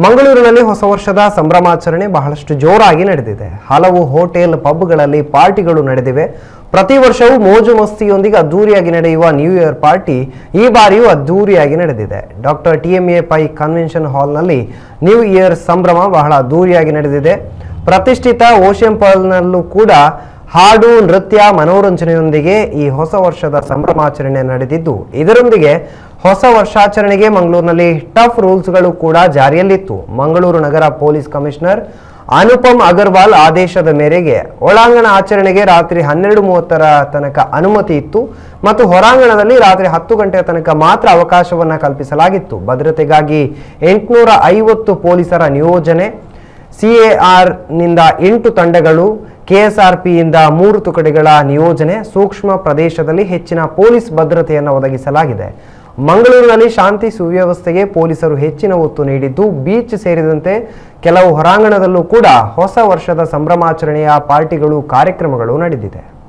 ಮಂಗಳೂರಿನಲ್ಲಿ ಹೊಸ ವರ್ಷದ ಸಂಭ್ರಮಾಚರಣೆ ಬಹಳಷ್ಟು ಜೋರಾಗಿ ನಡೆದಿದೆ. ಹಲವು ಹೋಟೆಲ್ ಪಬ್ಗಳಲ್ಲಿ ಪಾರ್ಟಿಗಳು ನಡೆದಿವೆ. ಪ್ರತಿ ವರ್ಷವೂ ಮೋಜು ಮಸ್ತಿಯೊಂದಿಗೆ ಅದ್ದೂರಿಯಾಗಿ ನಡೆಯುವ ನ್ಯೂ ಇಯರ್ ಪಾರ್ಟಿ ಈ ಬಾರಿಯೂ ಅದ್ದೂರಿಯಾಗಿ ನಡೆದಿದೆ. Doctor T M A Pai convention ಹಾಲ್ನಲ್ಲಿ ನ್ಯೂ ಇಯರ್ ಸಂಭ್ರಮ ಬಹಳ ಅದ್ದೂರಿಯಾಗಿ ನಡೆದಿದೆ. ಪ್ರತಿಷ್ಠಿತ ಓಷನ್ ಪಾಲ್ನಲ್ಲೂ ಕೂಡ ಹಾಡು, ನೃತ್ಯ, ಮನೋರಂಜನೆಯೊಂದಿಗೆ ಈ ಹೊಸ ವರ್ಷದ ಸಂಭ್ರಮಾಚರಣೆ ನಡೆದಿದ್ದು, ಇದರೊಂದಿಗೆ ಹೊಸ ವರ್ಷಾಚರಣೆಗೆ ಮಂಗಳೂರಿನಲ್ಲಿ ಟಫ್ ರೂಲ್ಸ್ಗಳು ಕೂಡ ಜಾರಿಯಲ್ಲಿತ್ತು. ಮಂಗಳೂರು ನಗರ ಪೊಲೀಸ್ ಕಮಿಷನರ್ ಅನುಪಮ್ ಅಗರ್ವಾಲ್ ಆದೇಶದ ಮೇರೆಗೆ ಒಳಾಂಗಣ ಆಚರಣೆಗೆ ರಾತ್ರಿ ಹನ್ನೆರಡು ಮೂವತ್ತರ ತನಕ ಅನುಮತಿ ಇತ್ತು ಮತ್ತು ಹೊರಾಂಗಣದಲ್ಲಿ ರಾತ್ರಿ ಹತ್ತು ಗಂಟೆಯ ತನಕ ಮಾತ್ರ ಅವಕಾಶವನ್ನು ಕಲ್ಪಿಸಲಾಗಿತ್ತು. ಭದ್ರತೆಗಾಗಿ ಎಂಟುನೂರ ಐವತ್ತು ಪೊಲೀಸರ ನಿಯೋಜನೆ, ಸಿಎಆರ್ನಿಂದ ಎಂಟು ತಂಡಗಳು, ಕೆಎಸ್ಆರ್ಪಿಯಿಂದ ಮೂರು ತುಕಡಿಗಳ ನಿಯೋಜನೆ, ಸೂಕ್ಷ್ಮ ಪ್ರದೇಶದಲ್ಲಿ ಹೆಚ್ಚಿನ ಪೊಲೀಸ್ ಭದ್ರತೆಯನ್ನು ಒದಗಿಸಲಾಗಿದೆ. ಮಂಗಳೂರಿನಲ್ಲಿ ಶಾಂತಿ ಸುವ್ಯವಸ್ಥೆಗೆ ಪೊಲೀಸರು ಹೆಚ್ಚಿನ ಒತ್ತು ನೀಡಿದ್ದು, ಬೀಚ್ ಸೇರಿದಂತೆ ಕೆಲವು ಹೊರಾಂಗಣದಲ್ಲೂ ಕೂಡ ಹೊಸ ವರ್ಷದ ಸಂಭ್ರಮಾಚರಣೆಯ ಪಾರ್ಟಿಗಳು, ಕಾರ್ಯಕ್ರಮಗಳು ನಡೆದಿದೆ.